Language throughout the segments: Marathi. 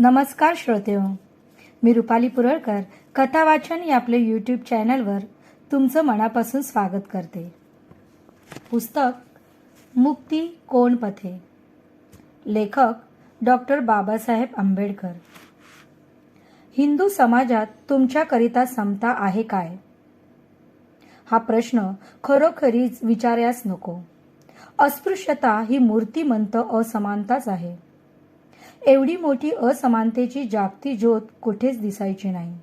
नमस्कार श्रोतेहो. मी रुपाली पुरळकर कथा वाचन या आपल्या यूट्यूब चॅनलवर तुमचं मनापासून स्वागत करते. पुस्तक मुक्ती कोण पथे? लेखक डॉक्टर बाबासाहेब आंबेडकर. हिंदू समाजात तुमच्याकरिता समता आहे काय? हा प्रश्न खरोखरीच विचारायच नको. अस्पृश्यता ही मूर्तिमंत असमानताच आहे. एवढी मोठी असमानतेची जागती ज्योत कुठेच दिसायची नाही.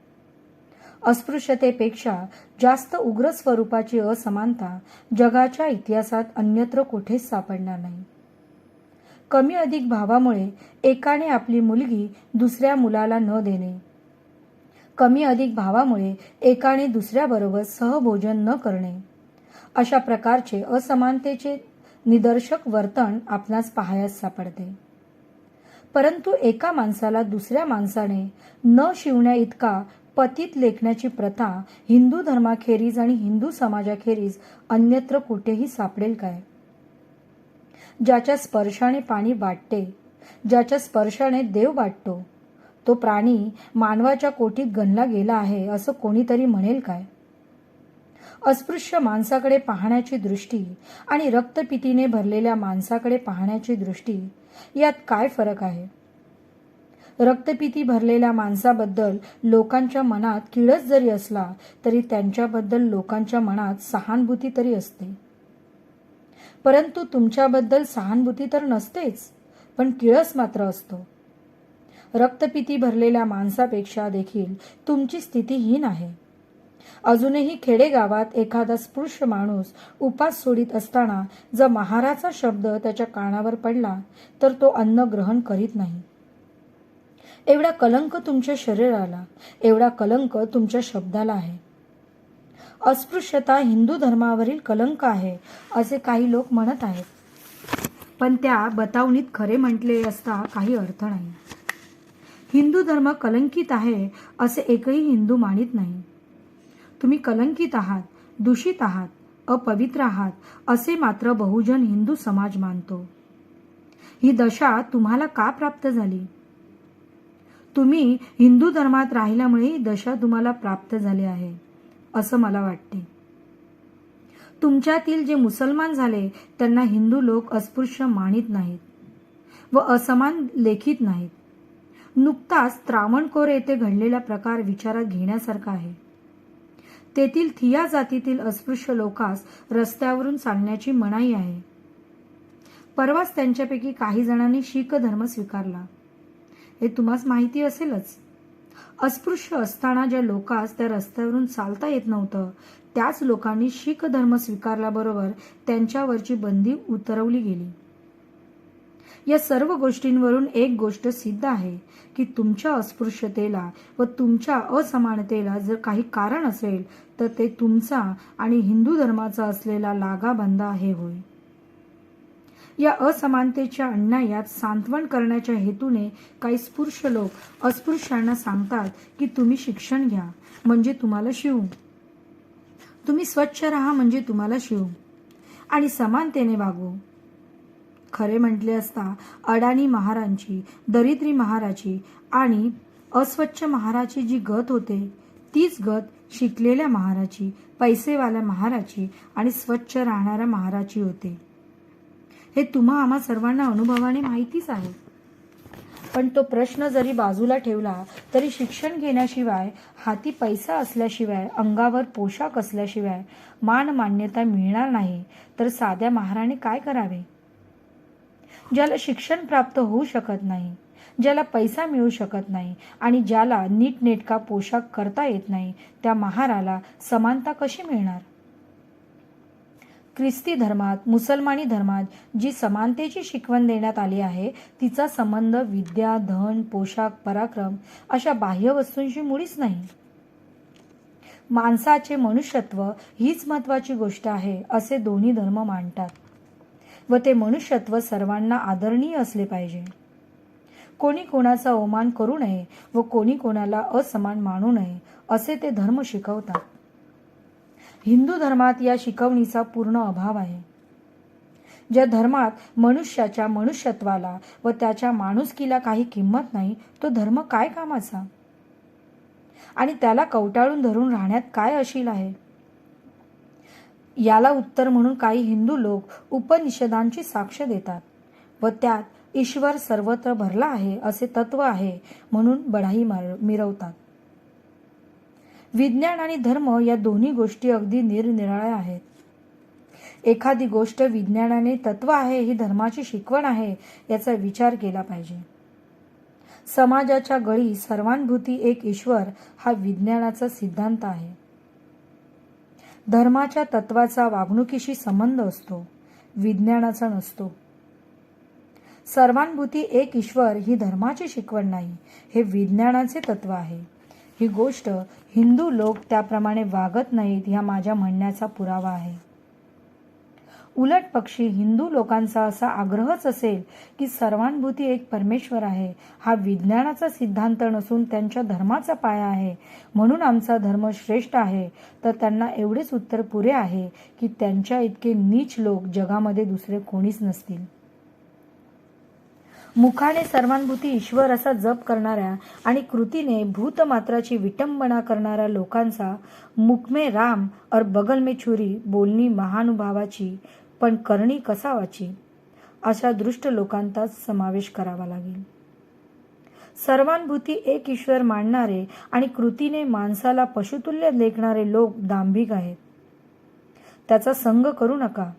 अस्पृश्यतेपेक्षा जास्त उग्र स्वरूपाची असमानता जगाच्या इतिहासात अन्यत्र कुठेच सापडणार नाही. कमी अधिक भावामुळे एकाने आपली मुलगी दुसऱ्या मुलाला न देणे. कमी अधिक भावामुळे एकाने दुसऱ्याबरोबर सहभोजन न करणे. अशा प्रकारचे असमानतेचे निदर्शक वर्तन आपणास पाहायस सापडते. परंतु एका माणसाला दुसऱ्या माणसाने न शिवण्या इतका पतीत लेखण्याची प्रथा हिंदू धर्माखेरीज आणि हिंदू समाजाखेरीज अन्यत्र कुठेही सापडेल काय? ज्याच्या स्पर्शाने पाणी वाटते ज्याच्या स्पर्शाने देव वाटतो तो प्राणी मानवाच्या कोटीत गणला गेला आहे असं कोणीतरी म्हणेल काय? अस्पृश्य माणसाकडे पाहण्याची दृष्टी आणि रक्तपितीने भरलेल्या माणसाकडे पाहण्याची दृष्टी यात काय फरक आहे? रक्तपिती भरलेल्या माणसाबद्दल लोकांच्या मनात किळस जरी असला तरी त्यांच्याबद्दल लोकांच्या मनात सहानुभूती तरी असते. परंतु तुमच्याबद्दल सहानुभूती तर नसतेच पण किळस मात्र असतो. रक्तपिती भरलेल्या माणसापेक्षा देखील तुमची स्थिती हीन आहे. अजूनही खेडेगावात एखादा स्पृश माणूस उपास सोडित असताना जर महाराचा शब्द त्याच्या कानावर पडला तर तो अन्न ग्रहण करीत नाही. एवढा कलंक तुमच्या शरीराला एवढा कलंक तुमच्या शब्दाला आहे. अस्पृश्यता हिंदू धर्मावरील कलंक आहे असे काही लोक म्हणत आहेत. पण त्या बतावणीत खरे म्हटले असता काही अर्थ नाही. हिंदू धर्म कलंकित आहे असे एकही हिंदू मानित नाही. तुम्ही कलंकित आहात दूषित आहात अपवित्र आहात असे मात्र बहुजन हिंदू समाज मानतो. ही दशा तुम्हाला का प्राप्त झाली? तुम्ही हिंदू धर्मात राहिल्यामुळे ही दशा तुम्हाला प्राप्त झाली आहे असं मला वाटते. तुमच्यातील जे मुसलमान झाले त्यांना हिंदू लोक अस्पृश्य मानित नाहीत व असमान लेखित नाहीत. नुकताच त्रावणकोर येथे घडलेला प्रकार विचारात घेण्यासारखा आहे. तेथील थिया जातीतील अस्पृश्य लोकास रस्त्यावरून चालण्याची मनाई आहे. परवाच त्यांच्यापैकी काही जणांनी शीख धर्म स्वीकारला. हे तुम्हाला माहिती असेलच. अस्पृश्य असताना ज्या लोकास त्या रस्त्यावरून चालता येत नव्हतं त्याच लोकांनी शीख धर्म स्वीकारल्याबरोबर त्यांच्यावरची बंदी उतरवली गेली. या सर्व गोष्टींवरून एक गोष्ट सिद्ध आहे की तुमच्या अस्पृश्यतेला व तुमच्या असमानतेला जर काही कारण असेल तर ते तुमचा आणि हिंदू धर्माचा असलेला लागाबंदा हे होय. या असमानतेच्या अन्यायात सांत्वन करण्याच्या हेतूने काही स्पृश्य लोक अस्पृश्यांना सांगतात की तुम्ही शिक्षण घ्या म्हणजे तुम्हाला शिवू. तुम्ही स्वच्छ राहा म्हणजे तुम्हाला शिवू. आणि समानतेने वागू. खरे म्हटले असता अडाणी महारांची दरिद्री महाराची आणि अस्वच्छ महाराची जी गत होते तीच गत शिकलेल्या महाराची पैसेवाल्या महाराची आणि स्वच्छ राहणाऱ्या महाराची होते. हे तुम्हा आम्हा सर्वांना अनुभवाने माहितीच आहे. पण तो प्रश्न जरी बाजूला ठेवला तरी शिक्षण घेण्याशिवाय हाती पैसा असल्याशिवाय अंगावर पोशाख असल्याशिवाय मान मान्यता मिळणार नाही तर साध्या महाराने काय करावे? ज्याला शिक्षण प्राप्त होऊ शकत नाही ज्याला पैसा मिळू शकत नाही आणि ज्याला नीटनेटका पोशाख करता येत नाही त्या महाराला समानता कशी मिळणार? ख्रिस्ती धर्मात मुसलमानी धर्मात जी समानतेची शिकवण देण्यात आली आहे तिचा संबंध विद्या धन पोशाख पराक्रम अशा बाह्य वस्तूंशी मुळीच नाही. माणसाचे मनुष्यत्व हीच महत्वाची गोष्ट आहे असे दोन्ही धर्म मांडतात व ते मनुष्यत्व सर्वांना आदरणीय असले पाहिजे. कोणी कोणाचा अवमान करू नये व कोणी कोणाला असमान मानू नये असे ते धर्म शिकवतात. हिंदू धर्मात या शिकवणीचा पूर्ण अभाव आहे. ज्या धर्मात मनुष्याच्या मनुष्यत्वाला व त्याच्या माणुसकीला काही किंमत नाही तो धर्म काय कामाचा? आणि त्याला कवटाळून धरून राहण्यात काय अशील आहे? याला उत्तर म्हणून काही हिंदू लोक उपनिषदांची साक्ष देतात व त्यात ईश्वर सर्वत्र भरला आहे असे तत्व आहे म्हणून बढाई मार- मिरवतात. विज्ञान आणि धर्म या दोन्ही गोष्टी अगदी निरनिराळ्या आहेत. एखादी गोष्ट विज्ञानाने तत्व आहे ही धर्माची शिकवण आहे याचा विचार केला पाहिजे. समाजाच्या गळी सर्वांभूती एक ईश्वर हा विज्ञानाचा सिद्धांत आहे. धर्माच्या तत्वाचा वागणुकीशी संबंध असतो विज्ञानाचा नसतो. सर्वांभूती एक ईश्वर ही धर्माची शिकवण नाही हे विज्ञानाचे तत्व आहे. ही गोष्ट हिंदू लोक त्याप्रमाणे वागत नाहीत ह्या माझ्या म्हणण्याचा पुरावा आहे. उलट पक्षी हिंदू लोकांचा असा आग्रहच असेल की सर्वांभूती एक परमेश्वर आहे. हा विज्ञानाचा सिद्धांत नसून त्यांच्या धर्माचा पाया आहे. म्हणून आमचा धर्म श्रेष्ठ आहे. तर त्यांना एवढेच उत्तर पुरे आहे की त्यांच्या इतके नीच लोक जगामध्ये दुसरे कोणीच नसतील. मुखाने सर्वांभूती ईश्वर असा जप करणाऱ्या आणि कृतीने भूतमात्राची विटंबना करणाऱ्या लोकांचा मुखमे राम और बगल में छुरी बोलणी महानुभावाची पण करणी कसा वाची अशा दृष्ट लोकांचाच समावेश करावा लागेल. सर्वांभूती एक ईश्वर मानणारे आणि कृतीने माणसाला पशुतुल्य लेखणारे लोक दांभिक आहेत. त्याचा संग करू नका.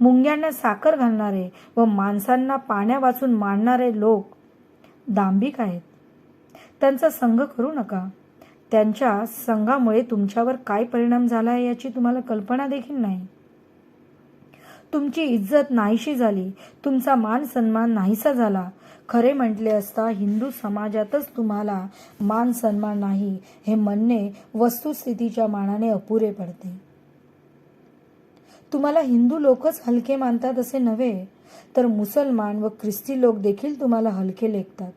मुंग्यांना साखर घालणारे व माणसांना पाण्या वाचून मानणारे लोक दांभिक आहेत. त्यांचा संघ करू नका. त्यांच्या संघामुळे तुमच्यावर काय परिणाम झाला आहे याची तुम्हाला कल्पना देखील नाही. तुमची इज्जत नाहीशी झाली. तुमचा मान सन्मान नाहीसा झाला. खरे म्हटले असता हिंदू समाजातच तुम्हाला मान सन्मान नाही हे म्हणणे वस्तुस्थितीच्या मानाने अपुरे पडते. तुम्हाला हिंदू लोकच हलके मानतात असे नव्हे तर मुसलमान व ख्रिस्ती लोक देखील तुम्हाला हलके लेखतात.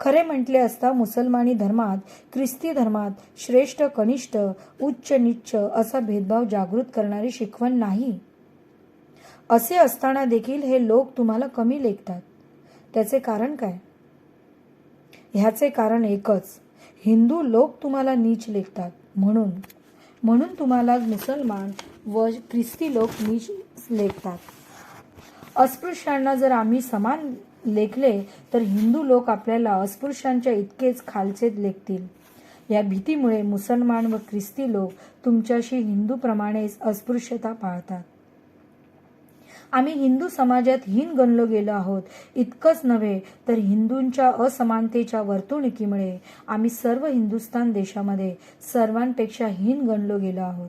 खरे म्हटले असता मुसलमानी धर्मात ख्रिस्ती धर्मात श्रेष्ठ कनिष्ठ उच्च निच्च असा भेदभाव जागृत करणारी शिकवण नाही. असे असताना देखील हे लोक तुम्हाला कमी लेखतात. त्याचे कारण काय? ह्याचे कारण एकच. हिंदू लोक तुम्हाला नीच लेखतात. म्हणून म्हणून तुम्हाला मुसलमान व ख्रिस्ती लोक नीच लेखतात. अस्पृश्यांना जर आम्ही समान लेखले तर हिंदू लोक आपल्याला अस्पृश्यांच्या इतकेच खालचे लेखतील. या भीतीमुळे मुसलमान व ख्रिस्ती लोक तुमच्याशी हिंदूप्रमाणेच अस्पृश्यता पाळतात. आम्ही हिंदू समाजात हीन गणलो गेलो आहोत. इतकंच नव्हे तर हिंदूंच्या असमानतेच्या वर्तणुकीमुळे आम्ही सर्व हिंदुस्थान देशामध्ये सर्वांपेक्षा हीन गणलो गेलो आहोत.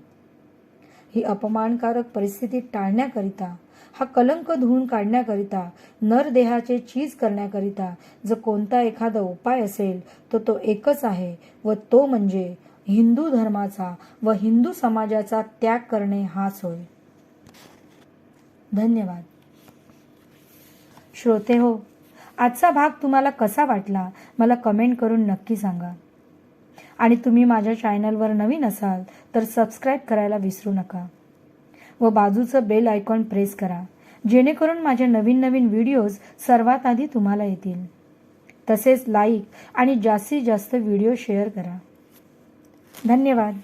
ही अपमानकारक परिस्थिती टाळण्याकरिता हा कलंक धुवून काढण्याकरिता नरदेहाचे चीज करण्याकरिता जर कोणता एखादा उपाय असेल तर तो एकच आहे व तो म्हणजे हिंदू धर्माचा व हिंदू समाजाचा त्याग करणे हाच होय. धन्यवाद. श्रोते हो आजचा भाग तुम्हाला कसा वाटला मला कमेंट करून नक्की सांगा. आणि तुम्ही माझ्या चॅनलवर नवीन असाल तर सबस्क्राईब करायला विसरू नका. व बाजूचं बेल आयकॉन प्रेस करा जेणेकरून माझे नवीन नवीन व्हिडिओज सर्वात आधी तुम्हाला येतील. तसेच लाईक आणि जास्तीत जास्त व्हिडिओ शेअर करा. धन्यवाद.